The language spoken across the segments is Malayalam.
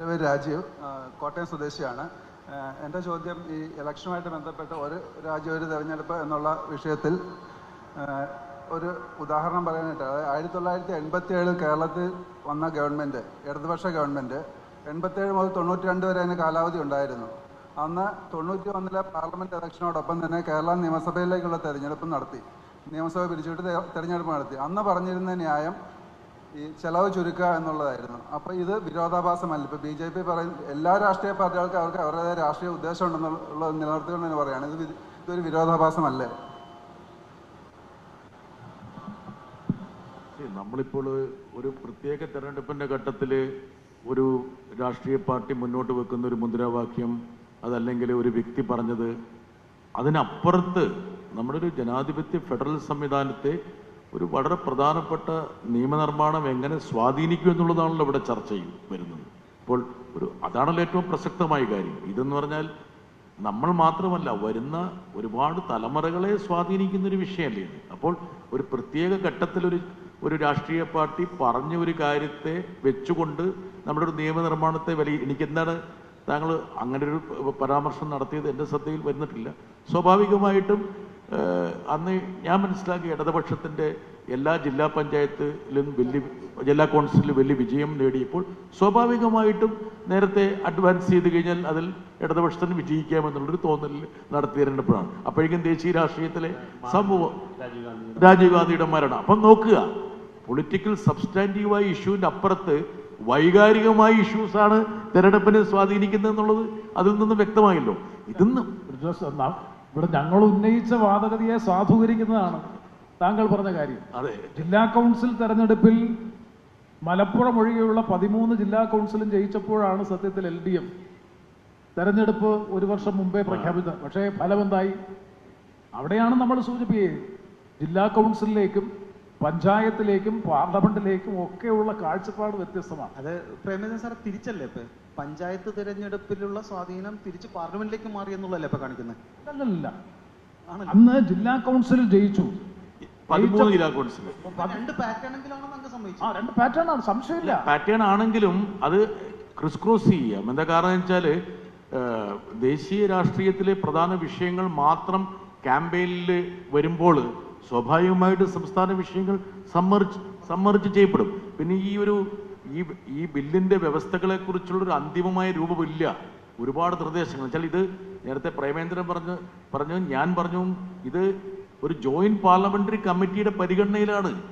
എന്റെ പേര് രാജീവ്. കോട്ടയം സ്വദേശിയാണ്. എന്റെ ചോദ്യം ഈ ഇലക്ഷനുമായിട്ട് ബന്ധപ്പെട്ട് ഒരു രാജ്യം ഒരു തെരഞ്ഞെടുപ്പ് എന്നുള്ള വിഷയത്തിൽ ഒരു ഉദാഹരണം പറയാനായിട്ട് അതായത് ആയിരത്തി തൊള്ളായിരത്തി എൺപത്തി ഏഴിൽ കേരളത്തിൽ വന്ന ഗവൺമെന്റ് ഇടതുപക്ഷ ഗവൺമെന്റ് എൺപത്തേഴ് മുതൽ തൊണ്ണൂറ്റി രണ്ട് വരെ അതിന് കാലാവധി ഉണ്ടായിരുന്നു. അന്ന് തൊണ്ണൂറ്റി ഒന്നിലെ പാർലമെന്റ് ഇലക്ഷനോടൊപ്പം തന്നെ കേരള നിയമസഭയിലേക്കുള്ള തെരഞ്ഞെടുപ്പ് നടത്തി. നിയമസഭ പിരിച്ചുവിട്ട് തെരഞ്ഞെടുപ്പ് നടത്തി. അന്ന് പറഞ്ഞിരുന്ന ന്യായം ഈ ചെലവ് ചുരുക്കുക എന്നുള്ളതായിരുന്നു. അപ്പോൾ ഇത് വിരോധാഭാസമല്ല. ഇപ്പോൾ ബി ജെ പി പറയുന്ന എല്ലാ രാഷ്ട്രീയ പാർട്ടികൾക്കും അവർക്ക് അവരുടേതായ രാഷ്ട്രീയ ഉദ്ദേശം ഉണ്ടെന്നുള്ളത് നിലനിർത്തുകൊണ്ട് തന്നെ പറയുകയാണ്. ഇത് ഇതൊരു വിരോധാഭാസമല്ലേ? നമ്മളിപ്പോൾ ഒരു പ്രത്യേക തെരഞ്ഞെടുപ്പിന്റെ ഘട്ടത്തിൽ ഒരു രാഷ്ട്രീയ പാർട്ടി മുന്നോട്ട് വെക്കുന്ന ഒരു മുദ്രാവാക്യം അതല്ലെങ്കിൽ ഒരു വ്യക്തി പറഞ്ഞത് അതിനപ്പുറത്ത് നമ്മുടെ ഒരു ജനാധിപത്യ ഫെഡറൽ സംവിധാനത്തെ ഒരു വളരെ പ്രധാനപ്പെട്ട നിയമനിർമ്മാണം എങ്ങനെ സ്വാധീനിക്കും എന്നുള്ളതാണല്ലോ ഇവിടെ ചർച്ച ചെയ്യും വരുന്നത്. അപ്പോൾ ഒരു അതാണല്ലോ ഏറ്റവും പ്രസക്തമായ കാര്യം. ഇതെന്ന് പറഞ്ഞാൽ നമ്മൾ മാത്രമല്ല വരുന്ന ഒരുപാട് തലമുറകളെ സ്വാധീനിക്കുന്ന ഒരു വിഷയമല്ലേ ഇത്. അപ്പോൾ ഒരു പ്രത്യേക ഘട്ടത്തിൽ ഒരു ഒരു രാഷ്ട്രീയ പാർട്ടി പറഞ്ഞ ഒരു കാര്യത്തെ വെച്ചുകൊണ്ട് നമ്മുടെ ഒരു നിയമനിർമ്മാണത്തെ വലിയ എനിക്കെന്താണ് താങ്കൾ അങ്ങനെ ഒരു പരാമർശം നടത്തിയത് എന്റെ ശ്രദ്ധയിൽ വരുന്നിട്ടില്ല. സ്വാഭാവികമായിട്ടും അന്ന് ഞാൻ മനസ്സിലാക്കി ഇടതുപക്ഷത്തിന്റെ എല്ലാ ജില്ലാ പഞ്ചായത്തിലും വലിയ ജില്ലാ കൗൺസിലിൽ വലിയ വിജയം നേടിയപ്പോൾ സ്വാഭാവികമായിട്ടും നേരത്തെ അഡ്വാൻസ് ചെയ്ത് കഴിഞ്ഞാൽ അതിൽ ഇടതുപക്ഷത്തിന് വിജയിക്കാമെന്നുള്ളൊരു തോന്നൽ നടത്തി തരേണ്ടപ്പോഴാണ്. അപ്പോഴേക്കും ദേശീയ രാഷ്ട്രീയത്തിലെ സംഭവം രാജീവ് ഗാന്ധിയുടെ മരണം. അപ്പം നോക്കുക പൊളിറ്റിക്കൽ സബ്സ്റ്റാന്റീവായ ഇഷ്യൂവിന്റെ അപ്പുറത്ത് വൈകാരികമായ ഇഷ്യൂസാണ് തെരഞ്ഞെടുപ്പിനെ സ്വാധീനിക്കുന്നത് എന്നുള്ളത് അതിൽ നിന്ന് വ്യക്തമായല്ലോ. ഇതൊന്നും ഇവിടെ ഞങ്ങൾ ഉന്നയിച്ച വാദഗതിയെ സാധൂകരിക്കുന്നതാണ് താങ്കൾ പറഞ്ഞ കാര്യം. അതെ. ജില്ലാ കൗൺസിൽ തെരഞ്ഞെടുപ്പിൽ മലപ്പുറം ഒഴികെയുള്ള പതിമൂന്ന് ജില്ലാ കൗൺസിലും ജയിച്ചപ്പോഴാണ് സത്യത്തിൽ എൽ ഡി എഫ് തെരഞ്ഞെടുപ്പ് ഒരു വർഷം മുമ്പേ പ്രഖ്യാപിച്ചത്. പക്ഷേ ഫലമെന്തായി അവിടെയാണ് നമ്മൾ സൂചിപ്പിക്കുന്നത്. ജില്ലാ കൗൺസിലിലേക്കും പഞ്ചായത്തിലേക്കും പാർലമെന്റിലേക്കും ഒക്കെയുള്ള കാഴ്ചപ്പാട് വ്യത്യസ്തമാണ്. അത് പ്രേമചന്ദ്രൻ സാർ തിരിച്ചല്ലേ ഇപ്പൊ? പഞ്ചായത്ത് തിരഞ്ഞെടുപ്പിലുള്ള സ്വാധീനം തിരിച്ച് പാർലമെന്റിലേക്ക് മാറി എന്നുള്ളതല്ലേ ഇപ്പൊ കാണിക്കുന്നത് അല്ലല്ല അന്ന് ജില്ലാ കൗൺസിൽ ജയിച്ചു. പതിമൂന്ന് ജില്ലാ കൗൺസിൽ. രണ്ട് പാറ്റേൺ എങ്കിലാണെന്ന് രണ്ട് പാറ്റേൺ ആണ് സംശയമില്ല. പാറ്റേൺ ആണെങ്കിലും അത് ക്രിസ് ക്രോസ് ചെയ്യാം എന്താ കാരണം വെച്ചാൽ ദേശീയ രാഷ്ട്രീയത്തിലെ പ്രധാന വിഷയങ്ങൾ മാത്രം ക്യാമ്പയിനിൽ വരുമ്പോൾ സ്വാഭാവികമായിട്ട് സംസ്ഥാന വിഷയങ്ങൾ സമ്മർജ് സമ്മർജ് ചെയ്യപ്പെടും. പിന്നെ ഈ ഒരു ഈ ഈ ബില്ലിന്റെ വ്യവസ്ഥകളെ കുറിച്ചുള്ളൊരു അന്തിമമായ രൂപമില്ല. ഒരുപാട് നിർദ്ദേശങ്ങൾ. വെച്ചാൽ ഇത് നേരത്തെ പ്രേമേന്ദ്രൻ പറഞ്ഞു പറഞ്ഞു ഞാൻ പറഞ്ഞു ഇത് ഒരു ജോയിന്റ് പാർലമെന്ററി കമ്മിറ്റിയുടെ പരിഗണനയിലാണ്.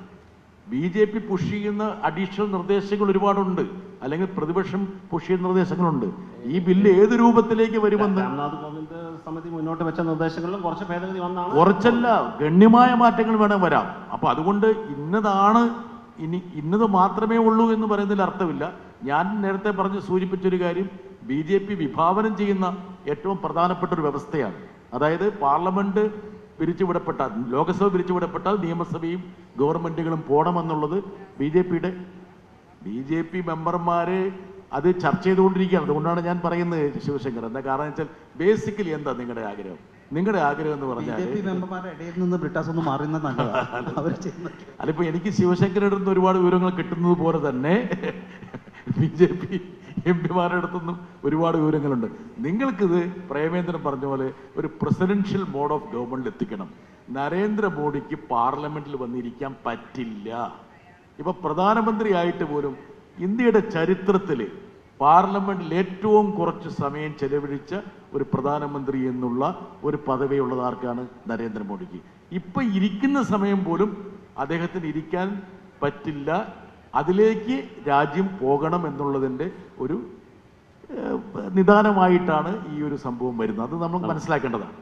ബി ജെ പി പുഷ് ചെയ്യുന്ന അഡീഷണൽ നിർദ്ദേശങ്ങൾ ഒരുപാടുണ്ട്. അല്ലെങ്കിൽ പ്രതിപക്ഷം പുഷ് ചെയ്യുന്ന നിർദ്ദേശങ്ങളുണ്ട്. ഈ ബില്ല് ഏത് രൂപത്തിലേക്ക് വരുമെന്ന്? സമിതി മുന്നോട്ട് വെച്ച നിർദ്ദേശങ്ങളിലും കുറച്ച് ഭേദഗതി വന്നാണ്. കുറച്ചല്ല ഗണ്യമായ മാറ്റങ്ങൾ വേണം വരാം. അപ്പൊ അതുകൊണ്ട് ഇന്നതാണ് ഇനി ഇന്നത് മാത്രമേ ഉള്ളൂ എന്ന് പറയുന്നതിൽ അർത്ഥമില്ല. ഞാൻ നേരത്തെ പറഞ്ഞ് സൂചിപ്പിച്ചൊരു കാര്യം ബി ജെ പി വിഭാവനം ചെയ്യുന്ന ഏറ്റവും പ്രധാനപ്പെട്ട ഒരു വ്യവസ്ഥയാണ്. അതായത് പാർലമെന്റ് പിരിച്ചുവിടപ്പെട്ടാൽ ലോക്സഭ പിരിച്ചുവിടപ്പെട്ടാൽ നിയമസഭയും ഗവൺമെന്റുകളും പോകണമെന്നുള്ളത് ബി ജെ പിയുടെ ബി ജെ പി മെമ്പർമാര് അത് ചർച്ച ചെയ്തുകൊണ്ടിരിക്കുകയാണ്. അതുകൊണ്ടാണ് ഞാൻ പറയുന്നത് ശിവശങ്കർ. എന്താ കാരണം വെച്ചാൽ ബേസിക്കലി എന്താ നിങ്ങളുടെ ആഗ്രഹം? നിങ്ങളുടെ ആഗ്രഹം എന്ന് പറഞ്ഞാൽ മെമ്പർമാരുടെ ഇടയിൽ നിന്ന് ബ്രിട്ടാസ് ഒന്ന് മാറുന്നത് നല്ലതാണ്. അവർ ചെയ്യുന്നത്. എനിക്ക് ശിവശങ്കരുടെ അടുത്ത് ഒരുപാട് വിവരങ്ങൾ കിട്ടുന്നത് പോലെ തന്നെ ബി ജെ പി എം പിമാരുടെ അടുത്തുനിന്നും ഒരുപാട് വിവരങ്ങളുണ്ട്. നിങ്ങൾക്കിത് പ്രേമേന്ദ്രൻ പറഞ്ഞ പോലെ ഒരു പ്രസിഡൻഷ്യൽ ബോർഡ് ഓഫ് ഗവൺമെന്റിൽ എത്തിക്കണം. നരേന്ദ്രമോദിക്ക് പാർലമെന്റിൽ വന്നിരിക്കാൻ പറ്റില്ല. ഇപ്പൊ പ്രധാനമന്ത്രി ആയിട്ട് പോലും ഇന്ത്യയുടെ ചരിത്രത്തിൽ പാർലമെന്റിൽ ഏറ്റവും കുറച്ച് സമയം ചെലവഴിച്ച ഒരു പ്രധാനമന്ത്രി എന്നുള്ള ഒരു പദവിയുള്ളത് ആർക്കാണ്? നരേന്ദ്രമോദിക്ക്. ഇപ്പൊ ഇരിക്കുന്ന സമയം പോലും അദ്ദേഹത്തിന് ഇരിക്കാൻ പറ്റില്ല. അതിലേക്ക് രാജ്യം പോകണം എന്നുള്ളതിന്റെ ഒരു നിദാനമായിട്ടാണ് ഈ ഒരു സംഭവം വരുന്നത്. അത് നമ്മൾ മനസ്സിലാക്കേണ്ടതാണ്.